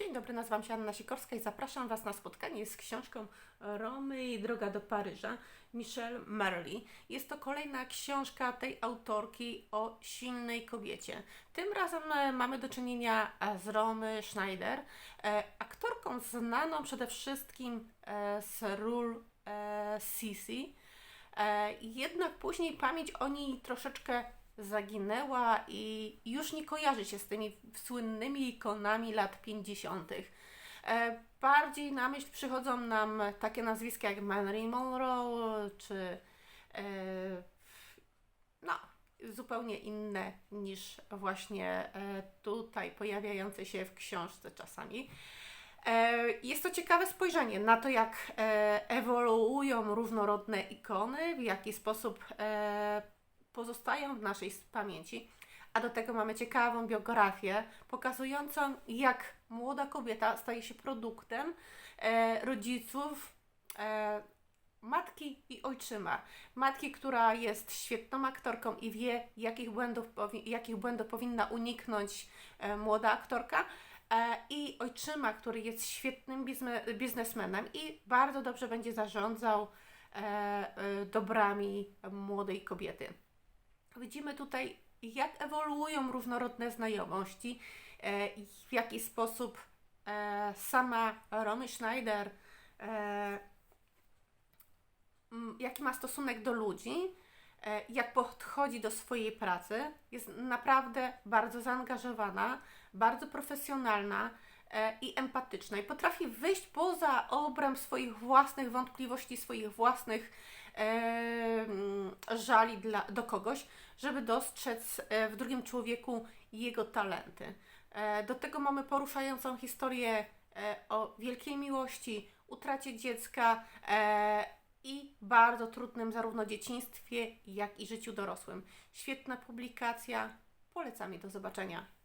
Dzień dobry, nazywam się Anna Sikorska i zapraszam Was na spotkanie z książką Romy i Droga do Paryża Michelle Merli. Jest to kolejna książka tej autorki o silnej kobiecie. Tym razem e, mamy do czynienia e, z Romy Schneider, e, aktorką znaną przede wszystkim z ról Sisi. Jednak później pamięć o niej troszeczkę zaginęła i już nie kojarzy się z tymi słynnymi ikonami lat 50. E, bardziej na myśl przychodzą nam takie nazwiska jak Marilyn Monroe, czy e, no, zupełnie inne niż właśnie e, tutaj pojawiające się w książce czasami. Jest to ciekawe spojrzenie na to, jak ewoluują różnorodne ikony, w jaki sposób pozostają w naszej pamięci. A do tego mamy ciekawą biografię pokazującą, jak młoda kobieta staje się produktem e, rodziców, e, matki i ojczyma. Matki, która jest świetną aktorką i wie, jakich błędów, powi- jakich błędów powinna uniknąć e, młoda aktorka. E, I ojczyma, który jest świetnym bizne- biznesmenem i bardzo dobrze będzie zarządzał e, e, dobrami młodej kobiety. Widzimy tutaj, jak ewoluują różnorodne znajomości, e, w jaki sposób e, sama Romy Schneider, e, jaki ma stosunek do ludzi, jak podchodzi do swojej pracy. Jest naprawdę bardzo zaangażowana, bardzo profesjonalna i empatyczna i potrafi wyjść poza obręb swoich własnych wątpliwości, swoich własnych e, mm, żali dla, do kogoś, żeby dostrzec e, w drugim człowieku jego talenty. E, Do tego mamy poruszającą historię e, o wielkiej miłości, utracie dziecka e, i bardzo trudnym zarówno dzieciństwie, jak i życiu dorosłym. Świetna publikacja, polecam jej do zobaczenia.